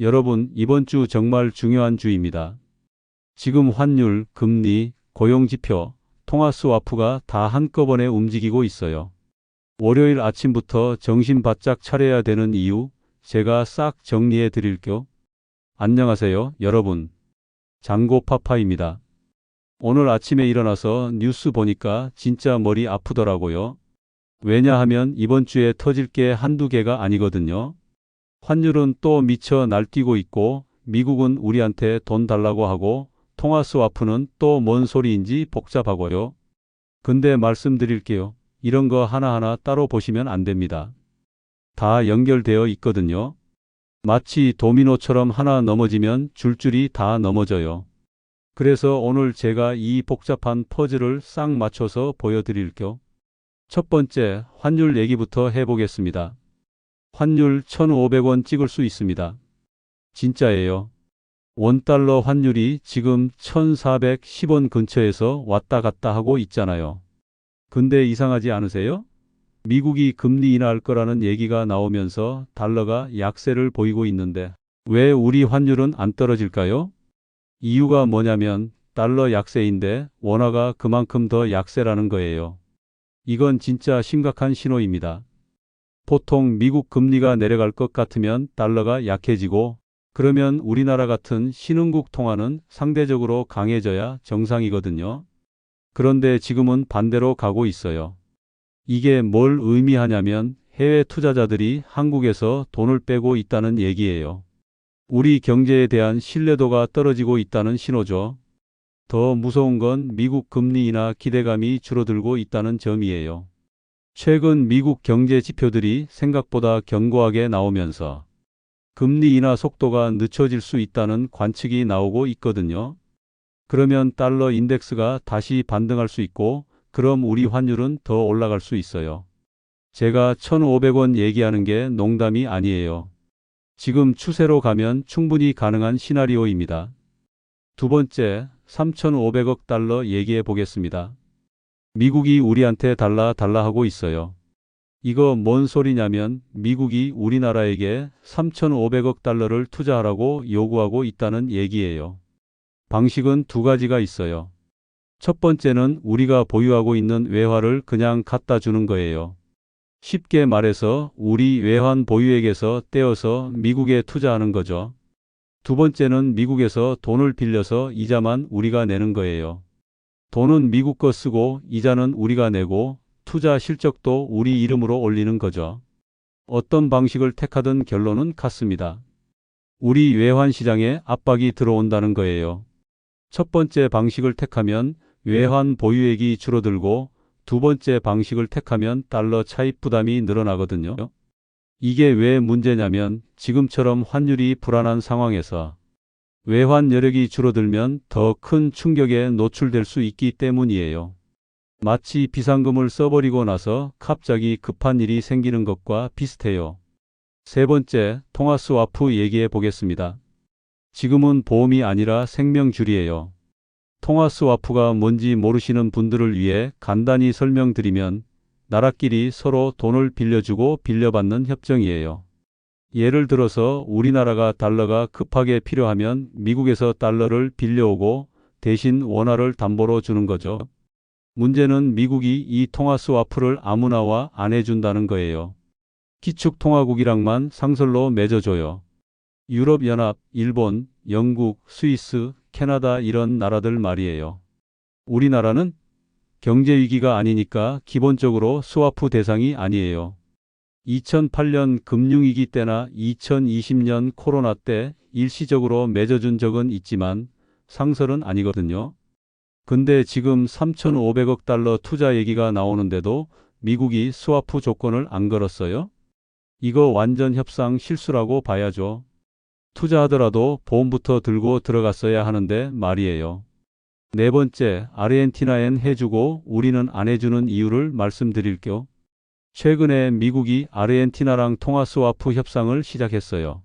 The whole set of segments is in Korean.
여러분, 이번 주 정말 중요한 주입니다. 지금 환율, 금리, 고용지표, 통화스와프가 다 한꺼번에 움직이고 있어요. 월요일 아침부터 정신 바짝 차려야 되는 이유 제가 싹 정리해 드릴게요. 안녕하세요, 여러분. 장고 파파입니다. 오늘 아침에 일어나서 뉴스 보니까 진짜 머리 아프더라고요. 왜냐하면 이번 주에 터질 게 한두 개가 아니거든요. 환율은 또 미쳐 날뛰고 있고 미국은 우리한테 돈 달라고 하고 통화 스와프는 또 뭔 소리인지 복잡하고요. 근데 말씀드릴게요. 이런 거 하나하나 따로 보시면 안 됩니다. 다 연결되어 있거든요. 마치 도미노처럼 하나 넘어지면 줄줄이 다 넘어져요. 그래서 오늘 제가 이 복잡한 퍼즐을 싹 맞춰서 보여드릴게요. 첫 번째, 환율 얘기부터 해보겠습니다. 환율 1,500원 찍을 수 있습니다. 진짜예요. 원달러 환율이 지금 1,410원 근처에서 왔다 갔다 하고 있잖아요. 근데 이상하지 않으세요? 미국이 금리 인하할 거라는 얘기가 나오면서 달러가 약세를 보이고 있는데 왜 우리 환율은 안 떨어질까요? 이유가 뭐냐면 달러 약세인데 원화가 그만큼 더 약세라는 거예요. 이건 진짜 심각한 신호입니다. 보통 미국 금리가 내려갈 것 같으면 달러가 약해지고 그러면 우리나라 같은 신흥국 통화는 상대적으로 강해져야 정상이거든요. 그런데 지금은 반대로 가고 있어요. 이게 뭘 의미하냐면 해외 투자자들이 한국에서 돈을 빼고 있다는 얘기예요. 우리 경제에 대한 신뢰도가 떨어지고 있다는 신호죠. 더 무서운 건 미국 금리 인하 기대감이 줄어들고 있다는 점이에요. 최근 미국 경제 지표들이 생각보다 견고하게 나오면서 금리 인하 속도가 늦춰질 수 있다는 관측이 나오고 있거든요. 그러면 달러 인덱스가 다시 반등할 수 있고 그럼 우리 환율은 더 올라갈 수 있어요. 제가 1,500원 얘기하는 게 농담이 아니에요. 지금 추세로 가면 충분히 가능한 시나리오입니다. 두 번째, 3,500억 달러 얘기해 보겠습니다. 미국이 우리한테 달라 달라 하고 있어요. 이거 뭔 소리냐면 미국이 우리나라에게 3,500억 달러를 투자하라고 요구하고 있다는 얘기예요. 방식은 두 가지가 있어요. 첫 번째는 우리가 보유하고 있는 외화를 그냥 갖다 주는 거예요. 쉽게 말해서 우리 외환 보유액에서 떼어서 미국에 투자하는 거죠. 두 번째는 미국에서 돈을 빌려서 이자만 우리가 내는 거예요. 돈은 미국 거 쓰고 이자는 우리가 내고 투자 실적도 우리 이름으로 올리는 거죠. 어떤 방식을 택하든 결론은 같습니다. 우리 외환 시장에 압박이 들어온다는 거예요. 첫 번째 방식을 택하면 외환 보유액이 줄어들고 두 번째 방식을 택하면 달러 차입 부담이 늘어나거든요. 이게 왜 문제냐면 지금처럼 환율이 불안한 상황에서 외환 여력이 줄어들면 더 큰 충격에 노출될 수 있기 때문이에요. 마치 비상금을 써버리고 나서 갑자기 급한 일이 생기는 것과 비슷해요. 세 번째, 통화 스와프 얘기해 보겠습니다. 지금은 보험이 아니라 생명줄이에요. 통화 스와프가 뭔지 모르시는 분들을 위해 간단히 설명드리면 나라끼리 서로 돈을 빌려주고 빌려받는 협정이에요. 예를 들어서 우리나라가 달러가 급하게 필요하면 미국에서 달러를 빌려오고 대신 원화를 담보로 주는 거죠. 문제는 미국이 이 통화 스와프를 아무나와 안 해준다는 거예요. 기축통화국이랑만 상설로 맺어줘요. 유럽연합, 일본, 영국, 스위스, 캐나다 이런 나라들 말이에요. 우리나라는 경제위기가 아니니까 기본적으로 스와프 대상이 아니에요. 2008년 금융위기 때나 2020년 코로나 때 일시적으로 맺어준 적은 있지만 상설은 아니거든요. 근데 지금 3,500억 달러 투자 얘기가 나오는데도 미국이 스와프 조건을 안 걸었어요? 이거 완전 협상 실수라고 봐야죠. 투자하더라도 보험부터 들고 들어갔어야 하는데 말이에요. 네 번째, 아르헨티나엔 해주고 우리는 안 해주는 이유를 말씀드릴게요. 최근에 미국이 아르헨티나랑 통화 스와프 협상을 시작했어요.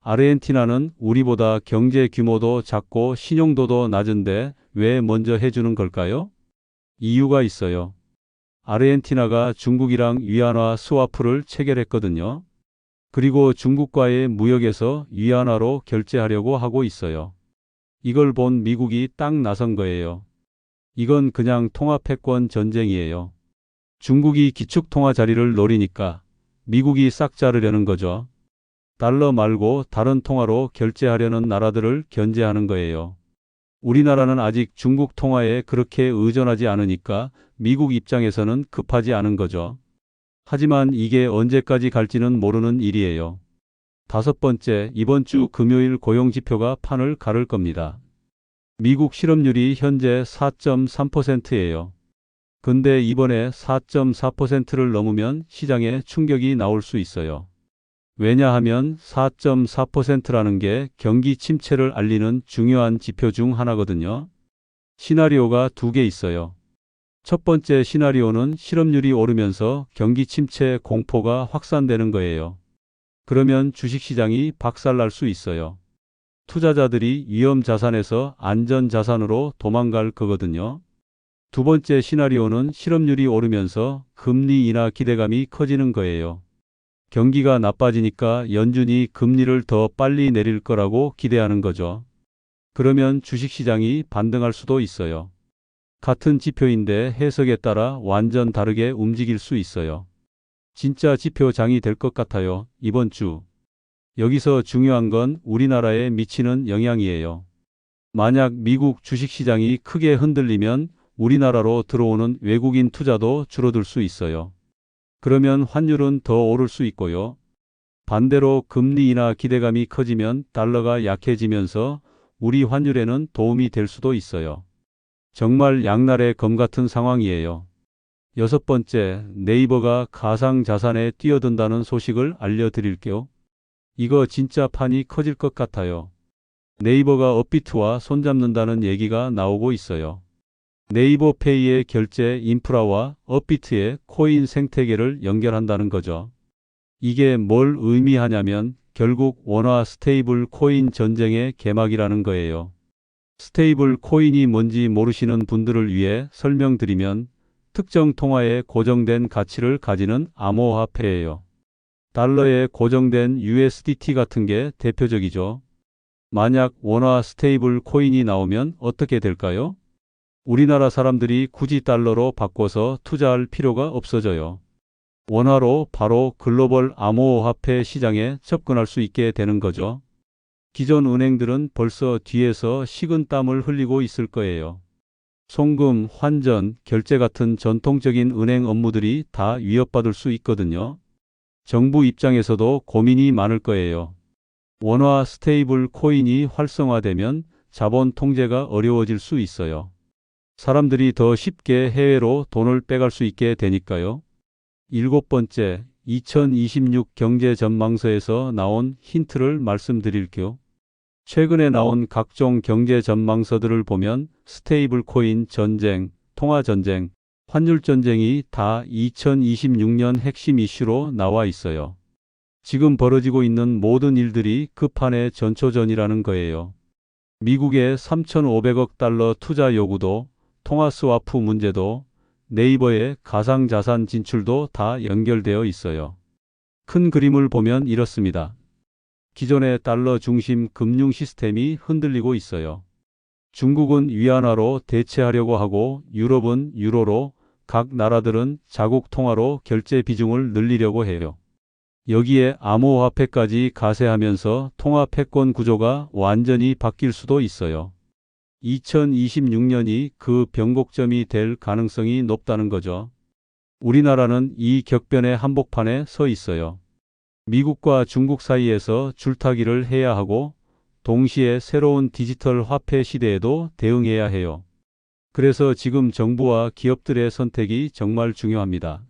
아르헨티나는 우리보다 경제 규모도 작고 신용도도 낮은데 왜 먼저 해주는 걸까요? 이유가 있어요. 아르헨티나가 중국이랑 위안화 스와프를 체결했거든요. 그리고 중국과의 무역에서 위안화로 결제하려고 하고 있어요. 이걸 본 미국이 딱 나선 거예요. 이건 그냥 통화패권 전쟁이에요. 중국이 기축통화 자리를 노리니까 미국이 싹 자르려는 거죠. 달러 말고 다른 통화로 결제하려는 나라들을 견제하는 거예요. 우리나라는 아직 중국 통화에 그렇게 의존하지 않으니까 미국 입장에서는 급하지 않은 거죠. 하지만 이게 언제까지 갈지는 모르는 일이에요. 다섯 번째, 이번 주 금요일 고용지표가 판을 가를 겁니다. 미국 실업률이 현재 4.3%예요. 근데 이번에 4.4%를 넘으면 시장에 충격이 나올 수 있어요. 왜냐하면 4.4%라는 게 경기 침체를 알리는 중요한 지표 중 하나거든요. 시나리오가 두 개 있어요. 첫 번째 시나리오는 실업률이 오르면서 경기 침체 공포가 확산되는 거예요. 그러면 주식시장이 박살날 수 있어요. 투자자들이 위험 자산에서 안전 자산으로 도망갈 거거든요. 두 번째 시나리오는 실업률이 오르면서 금리 인하 기대감이 커지는 거예요. 경기가 나빠지니까 연준이 금리를 더 빨리 내릴 거라고 기대하는 거죠. 그러면 주식시장이 반등할 수도 있어요. 같은 지표인데 해석에 따라 완전 다르게 움직일 수 있어요. 진짜 지표장이 될 것 같아요. 이번 주. 여기서 중요한 건 우리나라에 미치는 영향이에요. 만약 미국 주식시장이 크게 흔들리면 우리나라로 들어오는 외국인 투자도 줄어들 수 있어요. 그러면 환율은 더 오를 수 있고요. 반대로 금리 인하 기대감이 커지면 달러가 약해지면서 우리 환율에는 도움이 될 수도 있어요. 정말 양날의 검 같은 상황이에요. 여섯 번째, 네이버가 가상 자산에 뛰어든다는 소식을 알려드릴게요. 이거 진짜 판이 커질 것 같아요. 네이버가 업비트와 손잡는다는 얘기가 나오고 있어요. 네이버 페이의 결제 인프라와 업비트의 코인 생태계를 연결한다는 거죠. 이게 뭘 의미하냐면 결국 원화 스테이블 코인 전쟁의 개막이라는 거예요. 스테이블 코인이 뭔지 모르시는 분들을 위해 설명드리면 특정 통화에 고정된 가치를 가지는 암호화폐예요. 달러에 고정된 USDT 같은 게 대표적이죠. 만약 원화 스테이블 코인이 나오면 어떻게 될까요? 우리나라 사람들이 굳이 달러로 바꿔서 투자할 필요가 없어져요. 원화로 바로 글로벌 암호화폐 시장에 접근할 수 있게 되는 거죠. 기존 은행들은 벌써 뒤에서 식은 땀을 흘리고 있을 거예요. 송금, 환전, 결제 같은 전통적인 은행 업무들이 다 위협받을 수 있거든요. 정부 입장에서도 고민이 많을 거예요. 원화 스테이블 코인이 활성화되면 자본 통제가 어려워질 수 있어요. 사람들이 더 쉽게 해외로 돈을 빼갈 수 있게 되니까요. 일곱 번째, 2026 경제 전망서에서 나온 힌트를 말씀드릴게요. 최근에 나온 각종 경제 전망서들을 보면 스테이블 코인 전쟁, 통화 전쟁, 환율 전쟁이 다 2026년 핵심 이슈로 나와 있어요. 지금 벌어지고 있는 모든 일들이 그 판의 전초전이라는 거예요. 미국의 3,500억 달러 투자 요구도 통화 스와프 문제도 네이버의 가상자산 진출도 다 연결되어 있어요. 큰 그림을 보면 이렇습니다. 기존의 달러 중심 금융 시스템이 흔들리고 있어요. 중국은 위안화로 대체하려고 하고 유럽은 유로로 각 나라들은 자국 통화로 결제 비중을 늘리려고 해요. 여기에 암호화폐까지 가세하면서 통화 패권 구조가 완전히 바뀔 수도 있어요. 2026년이 그 변곡점이 될 가능성이 높다는 거죠. 우리나라는 이 격변의 한복판에 서 있어요. 미국과 중국 사이에서 줄타기를 해야 하고 동시에 새로운 디지털 화폐 시대에도 대응해야 해요. 그래서 지금 정부와 기업들의 선택이 정말 중요합니다.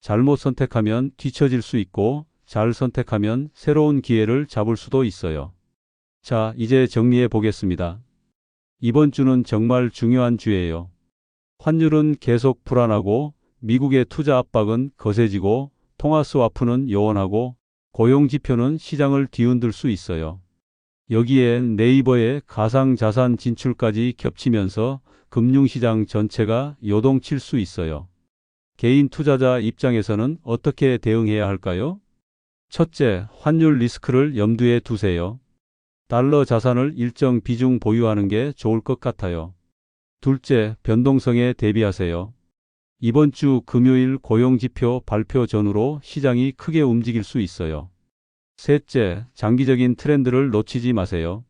잘못 선택하면 뒤처질 수 있고 잘 선택하면 새로운 기회를 잡을 수도 있어요. 자, 이제 정리해 보겠습니다. 이번 주는 정말 중요한 주예요. 환율은 계속 불안하고 미국의 투자 압박은 거세지고 통화 스와프는 요원하고 고용 지표는 시장을 뒤흔들 수 있어요. 여기에 네이버의 가상 자산 진출까지 겹치면서 금융시장 전체가 요동칠 수 있어요. 개인 투자자 입장에서는 어떻게 대응해야 할까요? 첫째, 환율 리스크를 염두에 두세요. 달러 자산을 일정 비중 보유하는 게 좋을 것 같아요. 둘째, 변동성에 대비하세요. 이번 주 금요일 고용지표 발표 전후로 시장이 크게 움직일 수 있어요. 셋째, 장기적인 트렌드를 놓치지 마세요.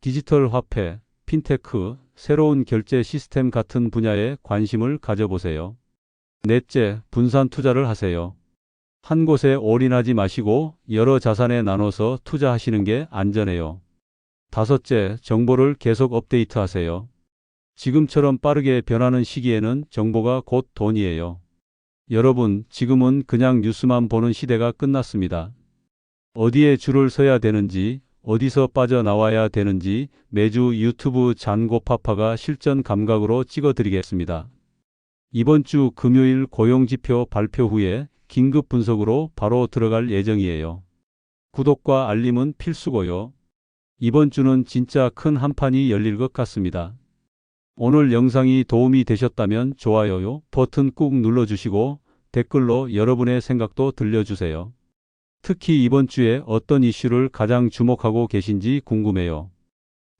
디지털 화폐, 핀테크, 새로운 결제 시스템 같은 분야에 관심을 가져보세요. 넷째, 분산 투자를 하세요. 한 곳에 올인하지 마시고 여러 자산에 나눠서 투자하시는 게 안전해요. 다섯째, 정보를 계속 업데이트하세요. 지금처럼 빠르게 변하는 시기에는 정보가 곧 돈이에요. 여러분, 지금은 그냥 뉴스만 보는 시대가 끝났습니다. 어디에 줄을 서야 되는지, 어디서 빠져나와야 되는지 매주 유튜브 잔고파파가 실전 감각으로 찍어드리겠습니다. 이번 주 금요일 고용지표 발표 후에 긴급 분석으로 바로 들어갈 예정이에요. 구독과 알림은 필수고요. 이번 주는 진짜 큰 한판이 열릴 것 같습니다. 오늘 영상이 도움이 되셨다면 좋아요 버튼 꾹 눌러주시고 댓글로 여러분의 생각도 들려주세요. 특히 이번 주에 어떤 이슈를 가장 주목하고 계신지 궁금해요.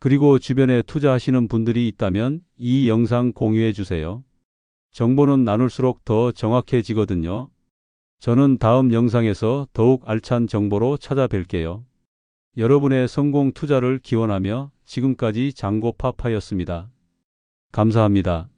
그리고 주변에 투자하시는 분들이 있다면 이 영상 공유해 주세요. 정보는 나눌수록 더 정확해지거든요. 저는 다음 영상에서 더욱 알찬 정보로 찾아뵐게요. 여러분의 성공 투자를 기원하며 지금까지 장고 파파였습니다. 감사합니다.